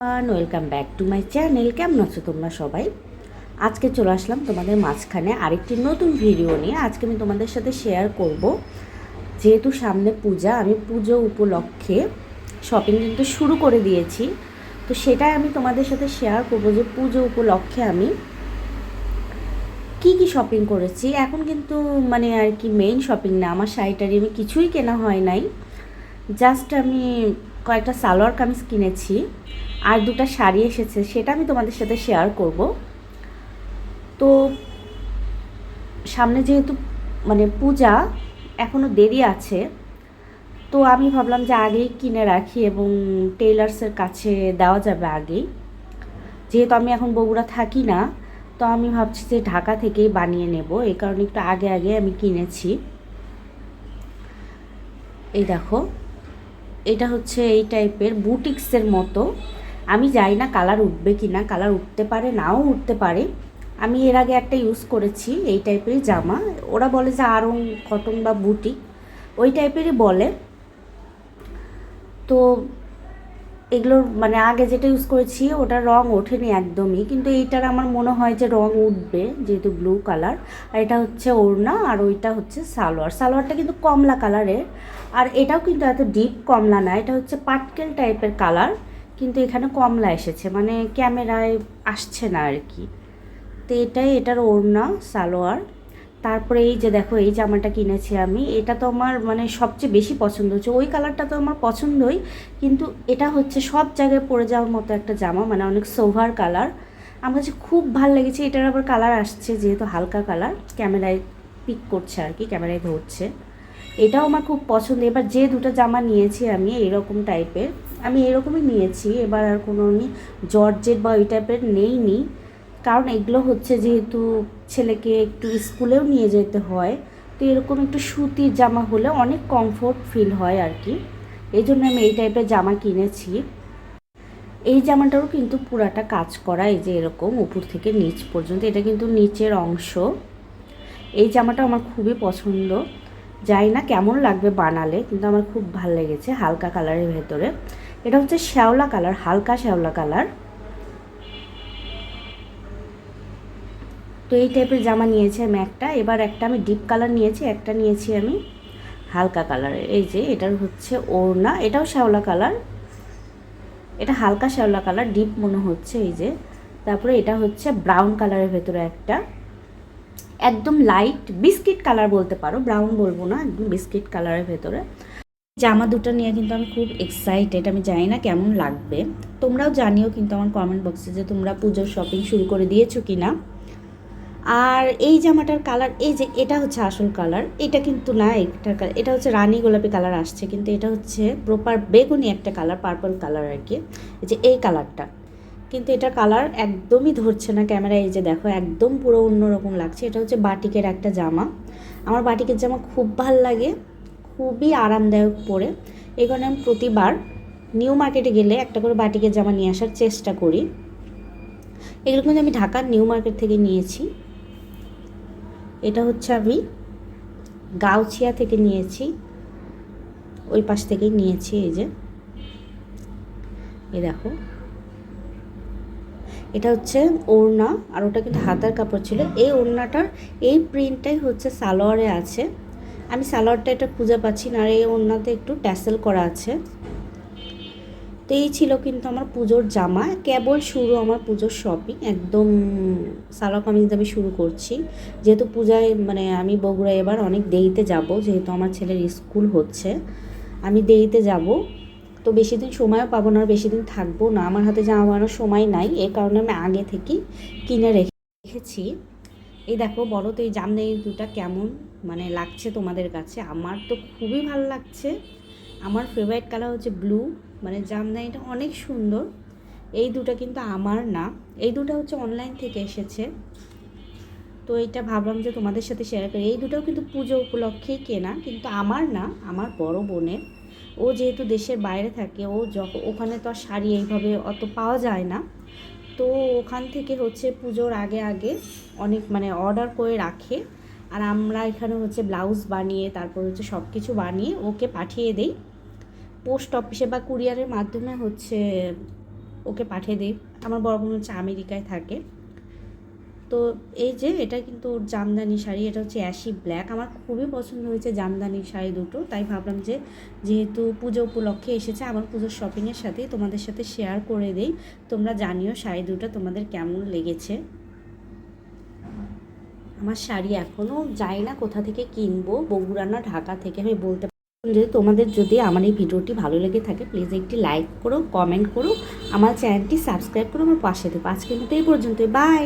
Welcome back to my channel কেমন আছো তোমরা সবাই? আজকে চলে আসলাম তোমাদের মাঝখানে আরেকটি নতুন ভিডিও নিয়ে। আজকে আমি তোমাদের সাথে শেয়ার করব। যেহেতু সামনে পূজা, আমি পুজো উপলক্ষে শপিং কিন্তু শুরু করে দিয়েছি। তো সেটাই আমি তোমাদের সাথে শেয়ার করব যে পুজো উপলক্ষে আমি কি কি শপিং করেছি। এখন কিন্তু মানে আর কি মেইন শপিং না, আমার শাড়িটারি আমি কিছুই কেনা হয় নাই। জাস্ট আমি কয়েকটা সালোয়ার কামিজ কিনেছি। আর দুটো শাড়ি এসেছে, সেটা আমি তোমাদের সাথে শেয়ার করব। তো সামনে যেহেতু মানে পূজা এখনও দেরি আছে, তো আমি ভাবলাম যে আগেই কিনে রাখি এবং টেইলার্সের কাছে দেওয়া যাবে আগেই। যেহেতু আমি এখন বগুড়া থাকি না, তো আমি ভাবছি যে ঢাকা থেকেই বানিয়ে নেব এই কারণে একটু আগে আগে আমি কিনেছি। এই দেখো, এটা হচ্ছে এই টাইপের বুটিক্সের মতো। আমি জানি না কালার উঠবে কি না, কালার উঠতে পারে, নাও উঠতে পারে। আমি এর আগে একটা ইউজ করেছি, এই টাইপেরই জামা। ওরা বলে যে আরং কটন বা বুটি ওই টাইপেরই বলে। তো এগুলোর মানে আগে যেটা ইউজ করেছি ওটার রং ওঠেনি একদমই। কিন্তু এইটার আমার মনে হয় যে রং উঠবে, যেহেতু ব্লু কালার আর এটা হচ্ছে ওড়না, আর ওইটা হচ্ছে সালোয়ার। সালোয়ারটা কিন্তু কমলা কালারের আর এটাও কিন্তু এত ডিপ কমলা না, এটা হচ্ছে পাটকেল টাইপের কালার কিন্তু এখানে কমলা এসেছে মানে ক্যামেরায় আসছে না আর কি তো এটাই, এটার ওড়না, সালোয়ার। তারপরে এই যে দেখো, এই জামাটা কিনেছি আমি, এটা তো আমার মানে সবচেয়ে বেশি পছন্দ হচ্ছে। ওই কালারটা তো আমার পছন্দই, কিন্তু এটা হচ্ছে সব জায়গায় পরে যাওয়ার মতো একটা জামা মানে অনেক সোভার কালার। আমার কাছে খুব ভালো লেগেছে, এটার আবার কালার আসছে, যেহেতু হালকা কালার, ক্যামেরায় পিক করছে আর কি ক্যামেরায় ধরছে। এটাও আমার খুব পছন্দ। এবার যে দুটো জামা নিয়েছি আমি এরকম টাইপের, আমি এরকমই নিয়েছি। এবার আর কোনো আমি জর্জেট বা ওই টাইপের নেইনি। কারণ এগুলো হচ্ছে যেহেতু ছেলেকে একটু স্কুলেও নিয়ে যেতে হয়, তো এরকম একটু সুতির জামা হলে অনেক কমফোর্ট ফিল হয় আর কি। এই জন্য আমি এই টাইপের জামা কিনেছি। এই জামাটারও কিন্তু পুরাটা কাজ করা এই যে এরকম উপর থেকে নিচ পর্যন্ত, এটা কিন্তু নিচের অংশ। এই জামাটা আমার খুবই পছন্দ। যাই না কেমন লাগবে বানালে, কিন্তু আমার খুব ভালো লেগেছে হালকা কালারের ভেতরে। এটা হচ্ছে শ্যাওলা কালার, হালকা শ্যাওলা কালার। তো এই টাইপের জামা নিয়েছি আমি একটা। এবার একটা আমি ডিপ কালার নিয়েছি, একটা নিয়েছি আমি হালকা কালারের এই যে, এটার হচ্ছে ওড়না, এটাও শ্যাওলা কালার। এটা হালকা শ্যাওলা কালার ডিপ মনে হচ্ছে এই যে। তারপরে এটা হচ্ছে ব্রাউন কালারের ভেতরে একটা। একদম লাইট বিস্কিট কালার বলতে পারো ব্রাউন বলব না, একদম বিস্কিট কালারের ভেতরে। জামা দুটো নিয়ে কিন্তু আমি খুব এক্সাইটেড আমি জানি না কেমন লাগবে। তোমরাও জানিও কিন্তু আমার কমেন্ট বক্সে যে তোমরা পুজোর শপিং শুরু করে দিয়েছ কি না আর এই জামাটার কালার এই যে এটা হচ্ছে আসল কালার এটা কিন্তু না কালার এটা হচ্ছে রানী গোলাপি কালার আসছে, কিন্তু এটা হচ্ছে প্রপার বেগুনি একটা কালার পার্পল কালার আর কি। যে এই কালারটা কিন্তু এটা কালার একদমই ধরছে না ক্যামেরা এই যে দেখো, একদম পুরো অন্যরকম লাগছে। এটা হচ্ছে বাটিকের একটা জামা। আমার বাটিকের জামা খুব ভালো লাগে, খুবই আরামদায়ক পরে। এই কারণে আমি প্রতিবার নিউ মার্কেটে গেলে একটা করে বাটিকের জামা নিয়ে আসার চেষ্টা করি। এগুলো কিন্তু আমি ঢাকার নিউ মার্কেট থেকে নিয়েছি। এটা হচ্ছে আমি গাউছিয়া থেকে নিয়েছি। ওই পাশ থেকেই নিয়েছি, এই যে। এ দেখো। এটা হচ্ছে ওড়না আর ওটা কিন্তু হাতার কাপড় ছিল। এই ওড়নাটার এই প্রিন্টটাই হচ্ছে সালোয়ারে আছে। আমি সালোয়ারটা এটা খুঁজে পাচ্ছি না আর এই ওড়নাতে একটু ট্যাসেল করা আছে। তো এই ছিল কিন্তু আমার পুজোর জামা। কেবল শুরু আমার পুজোর শপিং একদম সালোয়ার কামিজ আমি শুরু করছি। যেহেতু পূজায় মানে আমি বগুড়া এবার অনেক দেরিতে যাব, যেহেতু আমার ছেলের স্কুল হচ্ছে। আমি দেরিতে যাব। তো বেশি দিন সময়ও পাবো না আর বেশি দিন থাকব না। আমার হাতে জামা বানানোর সময় নাই, এ কারণে আমি আগে থেকেই কিনে রেখেছি। এই দেখো, বলো তো এই জামদানি দুটা কেমন? মানে লাগছে তোমাদের কাছে? আমার তো খুবই ভালো লাগছে। আমার ফেভারিট কালার হচ্ছে ব্লু মানে জামদানিটা অনেক সুন্দর। এই দুটো কিন্তু আমার না। এই দুটো হচ্ছে অনলাইন থেকে এসেছে। তো এটা ভাবলাম যে তোমাদের সাথে শেয়ার করি। এই দুটোও কিন্তু পুজো উপলক্ষেই কেনা, কিন্তু আমার না, আমার বড় বোনের ও যেহেতু দেশের বাইরে থাকে, ও যখন ওখানে তো আর শাড়ি এইভাবে অত পাওয়া যায় না। তো ওখান থেকে হচ্ছে পুজোর আগে আগে অনেক মানে অর্ডার করে রাখে। আর আমরা এখানে হচ্ছে ব্লাউজ বানিয়ে, তারপর হচ্ছে সব কিছু বানিয়ে ওকে পাঠিয়ে দেই। পোস্ট অফিসে বা কুরিয়ারের মাধ্যমে হচ্ছে ওকে পাঠিয়ে দিই। আমার বড় বোন হচ্ছে আমেরিকায় থাকে। তো এই যে এটা কিন্তু ওর জামদানি শাড়ি, এটা হচ্ছে অ্যাশি ব্ল্যাক। আমার খুবই পছন্দ হয়েছে জামদানি শাড়ি দুটো, তাই ভাবলাম যে যেহেতু পুজো উপলক্ষে এসেছে আমার পুজোর শপিংয়ের সাথে তোমাদের সাথে শেয়ার করে দেই। তোমরা জানিও শাড়ি দুটো তোমাদের কেমন লেগেছে। আমার শাড়ি এখনও যাই না কোথা থেকে কিনবো বগুড়া না ঢাকা থেকে। আমি বলতে। যদি তোমাদের যদি আমার এই ভিডিওটি ভালো লেগে থাকে প্লিজ একটি লাইক করো কমেন্ট করো, আমার চ্যানেলটি সাবস্ক্রাইব করো, আমার পাশে থেকো। আজকের মতো এই পর্যন্ত বাই